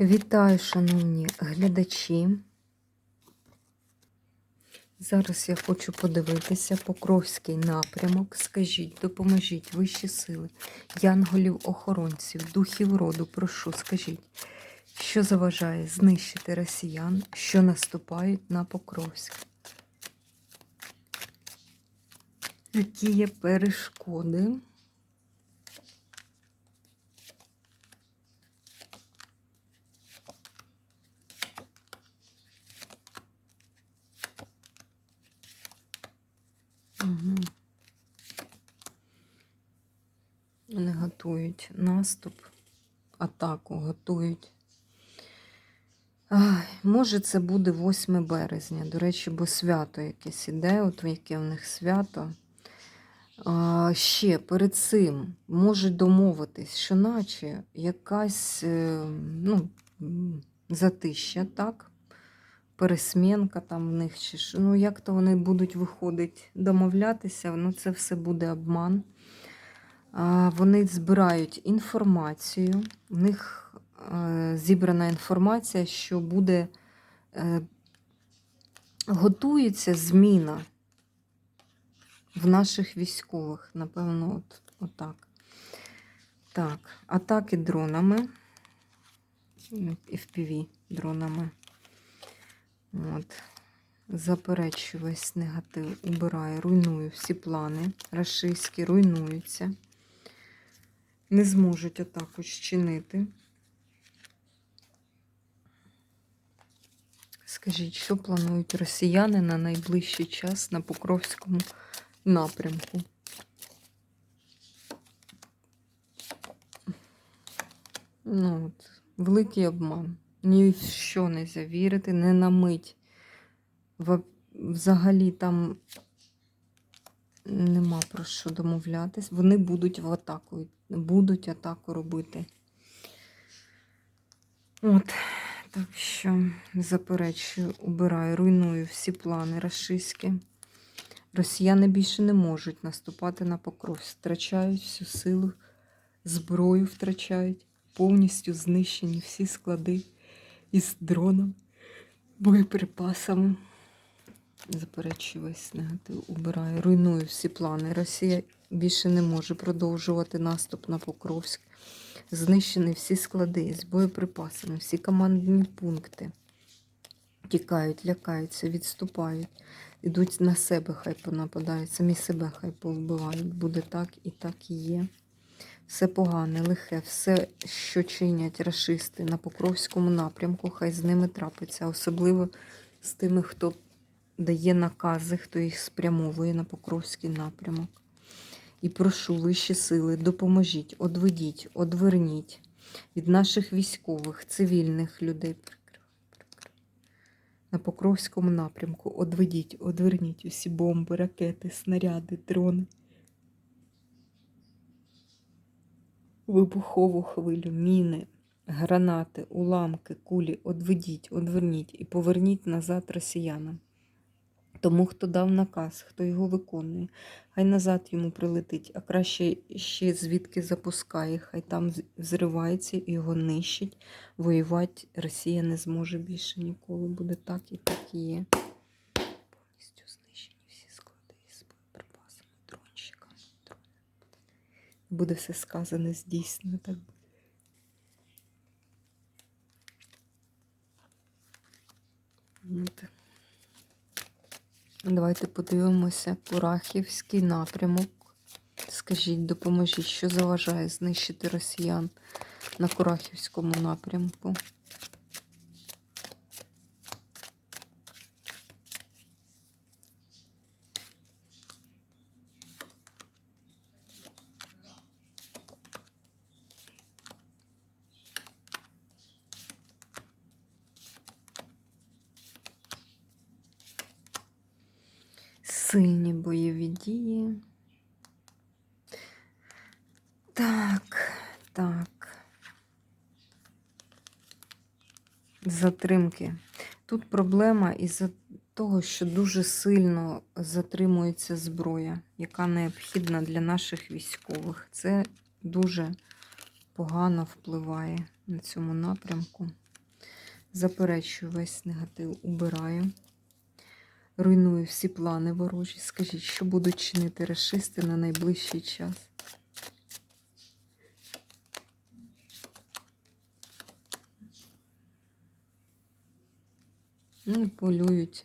Вітаю, шановні глядачі. Зараз я хочу подивитися Покровський напрямок. Скажіть, допоможіть вищі сили, янголів-охоронців, духів роду, прошу, скажіть, що заважає знищити росіян, що наступають на Покровськ? Які є перешкоди? Угу. Вони готують наступ, атаку готують. Ай, може, це буде 8 березня. До речі, бо свято якесь іде, от яке в них свято. А, ще перед цим можуть домовитись, що наче якась е, ну, затища, так? пересмінка там в них чи. Ну, як то вони будуть виходить домовлятися, ну це все буде обман. Вони збирають інформацію, в них е, зібрана інформація, що буде е, готується зміна в наших військових, напевно, от, отак. Так, атаки дронами, FPV дронами. От. Заперечую весь негатив, убираю, руйную всі плани. Рашистські руйнуються. Не зможуть атаку чинити. Скажіть, що планують росіяни на найближчий час на Покровському напрямку? Ну, от, великий обман. Ні в що не завірити, не на мить. Взагалі там нема про що домовлятись. Вони будуть в атаку, будуть атаку робити. От, так що заперечую, убираю, руйную всі плани рашистські. Росіяни більше не можуть наступати на покров, втрачають всю силу, зброю втрачають, повністю знищені всі склади із дроном, боєприпасами. Заперечую весь негатив, убираю, руйную всі плани. Росія більше не може продовжувати наступ на Покровськ. Знищені всі склади з боєприпасами, всі командні пункти. Тікають, лякаються, відступають, ідуть на себе, хай понападають, самі себе хай повбивають. Буде так і так і є. Все погане, лихе, все, що чинять рашисти на Покровському напрямку, хай з ними трапиться, особливо з тими, хто дає накази, хто їх спрямовує на Покровський напрямок. І прошу вищі сили, допоможіть, одведіть, одверніть від наших військових, цивільних людей на Покровському напрямку. Одведіть, одверніть усі бомби, ракети, снаряди, дрони. Вибухову хвилю, міни, гранати, уламки, кулі одведіть, одверніть і поверніть назад росіянам. Тому, хто дав наказ, хто його виконує, хай назад йому прилетить, а краще ще звідки запускає, хай там взривається і його нищить. Воювати Росія не зможе більше ніколи. Буде так і так і є. Повністю знищені всі склади з боєприпасами, дронщиками. дронами. Буде все сказане, здійснено. Так буде. От. Давайте подивимося Курахівський напрямок. Скажіть, допоможіть, що заважає знищити росіян на Курахівському напрямку. Дії. Так, так. Затримки. Тут проблема із-за того, що дуже сильно затримується зброя, яка необхідна для наших військових. Це дуже погано впливає на цьому напрямку. Заперечую весь негатив, убираю. Руйную всі плани ворожі. Скажіть, що будуть чинити расисти на найближчий час? Ну, полюють.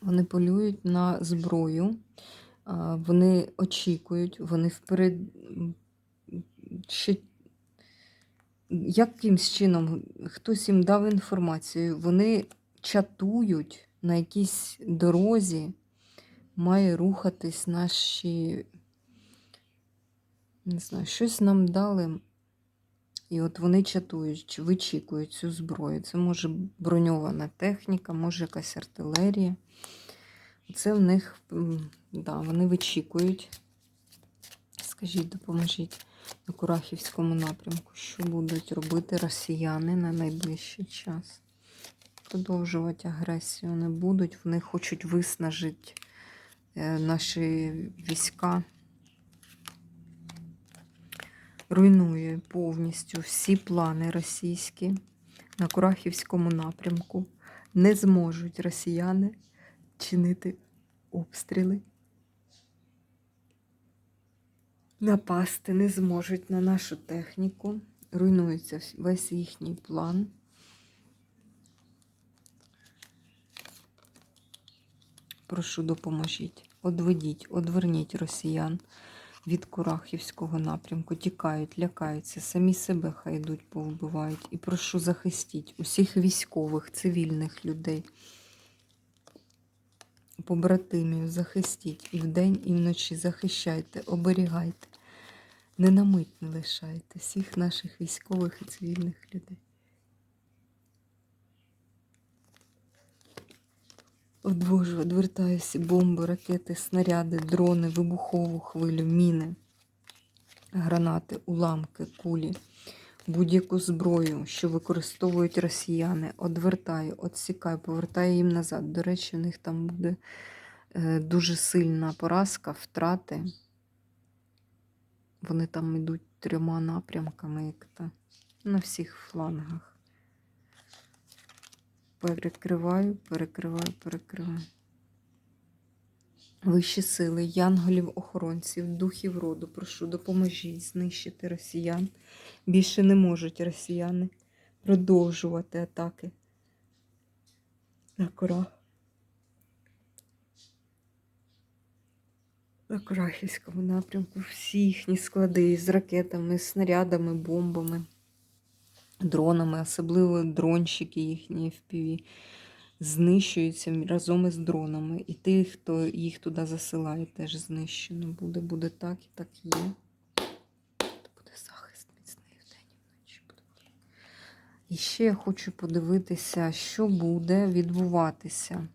Вони полюють на зброю, вони очікують, вони вперед. Ще... Якимсь чином хтось їм дав інформацію, вони чатують на якійсь дорозі, має рухатись наші. Не знаю, щось нам дали. І от вони чатують, вичікують цю зброю. Це може броньована техніка, може якась артилерія. Це в них, да, вони вичікують. Скажіть, допоможіть на Курахівському напрямку, що будуть робити росіяни на найближчий час. Продовжувати агресію не будуть. Вони хочуть виснажити е, наші війська. Руйнує повністю всі плани російські на Курахівському напрямку. Не зможуть росіяни чинити обстріли. Напасти не зможуть на нашу техніку. Руйнується весь їхній план. Прошу, допоможіть. Одведіть, одверніть росіян від Курахівського напрямку. Тікають, лякаються, самі себе хай йдуть, повбивають. І прошу захистіть усіх військових, цивільних людей. Побратимів захистіть і вдень, і вночі захищайте, оберігайте. Не на не лишайте всіх наших військових і цивільних людей. Боже, одвертаю всі бомби, ракети, снаряди, дрони, вибухову хвилю, міни, гранати, уламки, кулі, будь-яку зброю, що використовують росіяни, одвертаю, отсікаю, повертаю їм назад. До речі, у них там буде е, дуже сильна поразка, втрати. Вони там йдуть трьома напрямками, як то на всіх флангах. Перекриваю, перекриваю, перекриваю. Вищі сили, янголів, охоронців, духів роду, прошу, допоможіть знищити росіян. Більше не можуть росіяни продовжувати атаки на корах. На Корахівському напрямку всі їхні склади з ракетами, снарядами, бомбами дронами, особливо дронщики їхні FPV, знищуються разом із дронами. І тих, хто їх туди засилає, теж знищено буде. Буде так і так є. І ще я хочу подивитися, що буде відбуватися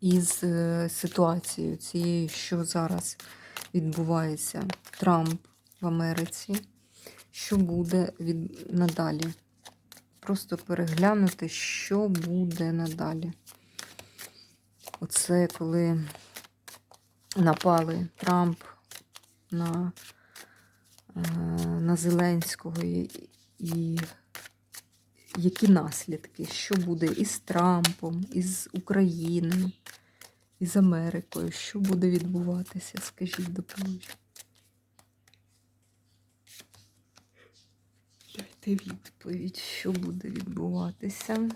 із е, ситуацією цією, що зараз відбувається. Трамп в Америці що буде від... надалі. Просто переглянути, що буде надалі. Оце коли напали Трамп на, е, на Зеленського і, і які наслідки, що буде із Трампом, із Україною, із Америкою, що буде відбуватися, скажіть, допоможіть. Дайте відповідь, що буде відбуватися.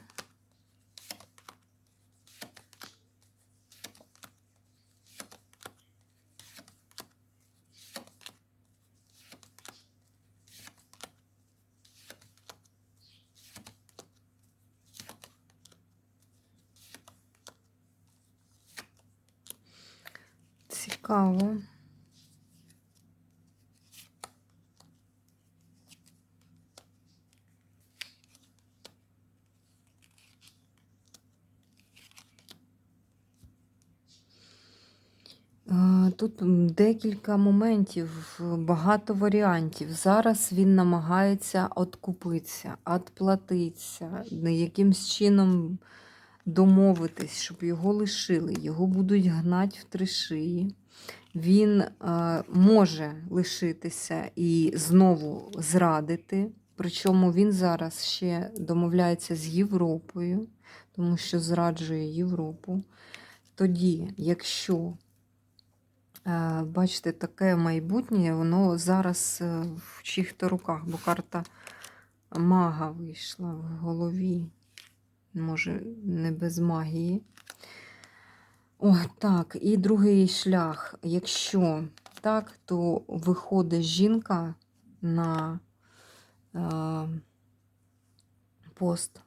Цікаво. Е, Тут декілька моментів, багато варіантів. Зараз він намагається откупитися, отплатитися, якимсь чином домовитись, щоб його лишили. Його будуть гнати в три шиї. Він е, може лишитися і знову зрадити Причому він зараз ще домовляється з Європою, тому що зраджує Європу. Тоді, якщо, бачите, таке майбутнє, воно зараз е, в чиїх-то руках, бо карта мага вийшла в голові. Може, не без магії. О, так, і другий шлях. Якщо так, то виходить жінка на е, пост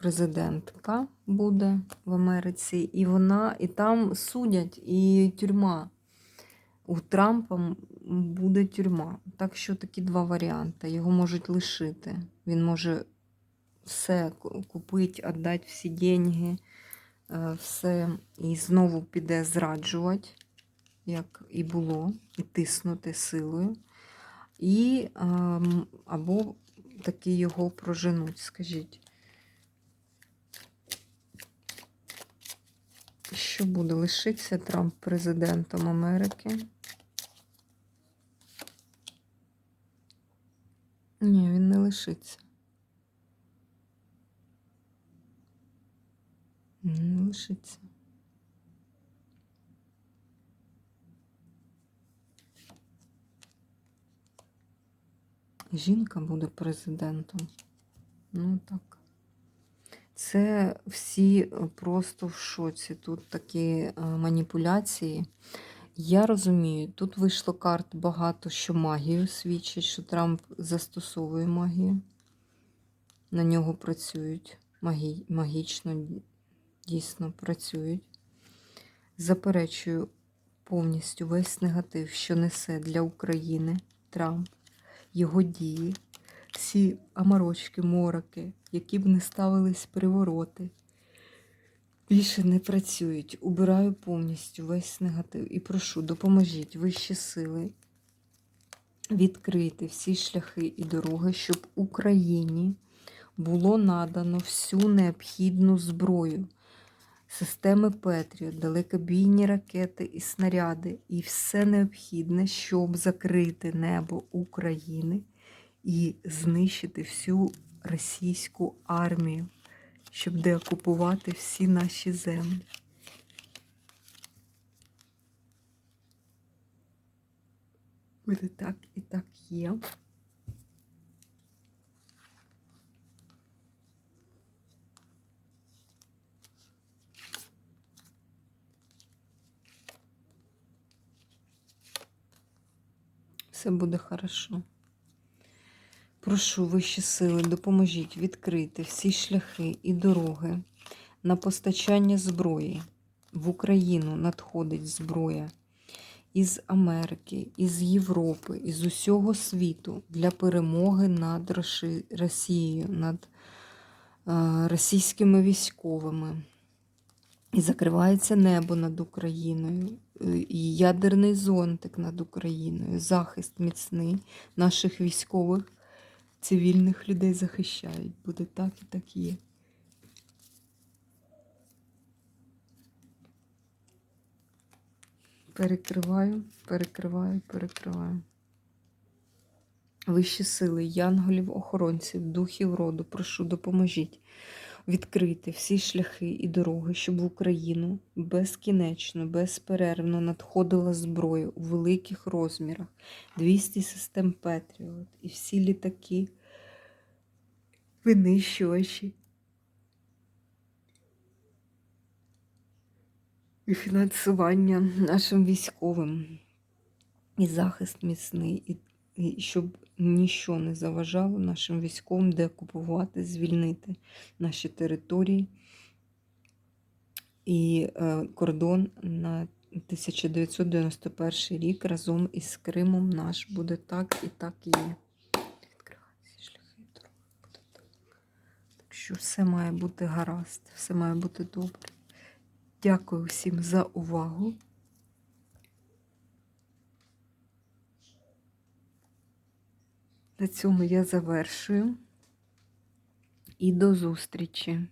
президентка буде в Америці, і вона, і там судять, і тюрма. У Трампа буде тюрма. Так що такі два варіанти. Його можуть лишити. Він може все купити, віддати всі деньги, е, все, і знову піде зраджувати, як і було, і тиснути силою. І ем, або таки його проженуть, скажіть. Що буде? Лишиться Трамп президентом Америки? Ні, він не лишиться. Не лишиться. Жінка буде президентом. Ну так. Це всі е, просто в шоці. Тут такі е, маніпуляції. Я розумію, тут вийшло карт багато, що магію свідчить, що Трамп застосовує магію. На нього працюють магі... магічно, дійсно працюють. Заперечую повністю весь негатив, що несе для України Трамп, його дії, всі амарочки, мороки, які б не ставились привороти. Більше не працюють. Убираю повністю весь негатив. І прошу, допоможіть вищі сили відкрити всі шляхи і дороги, щоб Україні було надано всю необхідну зброю. Системи Петріот, далекобійні ракети і снаряди, і все необхідне, щоб закрити небо України і знищити всю російську армію, щоб деокупувати всі наші землі. Буде так і так є. Все буде хорошо. Прошу вищі сили, допоможіть відкрити всі шляхи і дороги на постачання зброї. В Україну надходить зброя із Америки, із Європи, із усього світу для перемоги над Росією, над е, російськими військовими. І закривається небо над Україною, е, і ядерний зонтик над Україною, захист міцний наших військових, цивільних людей захищають. Буде так і так є. Перекриваю, перекриваю, перекриваю. Вищі сили, янголів, охоронців, духів роду, прошу, допоможіть відкрити всі шляхи і дороги, щоб в Україну безкінечно, безперервно надходила зброя у великих розмірах, 200 систем Петріот і всі літаки, винищувачі. І фінансування нашим військовим, і захист міцний, і, і щоб ніщо не заважало нашим військовим деокупувати, звільнити наші території і е, кордон на 1991 рік разом із Кримом наш буде так і так і є. Так що все має бути гаразд, все має бути добре. Дякую всім за увагу. На цьому я завершую. І до зустрічі!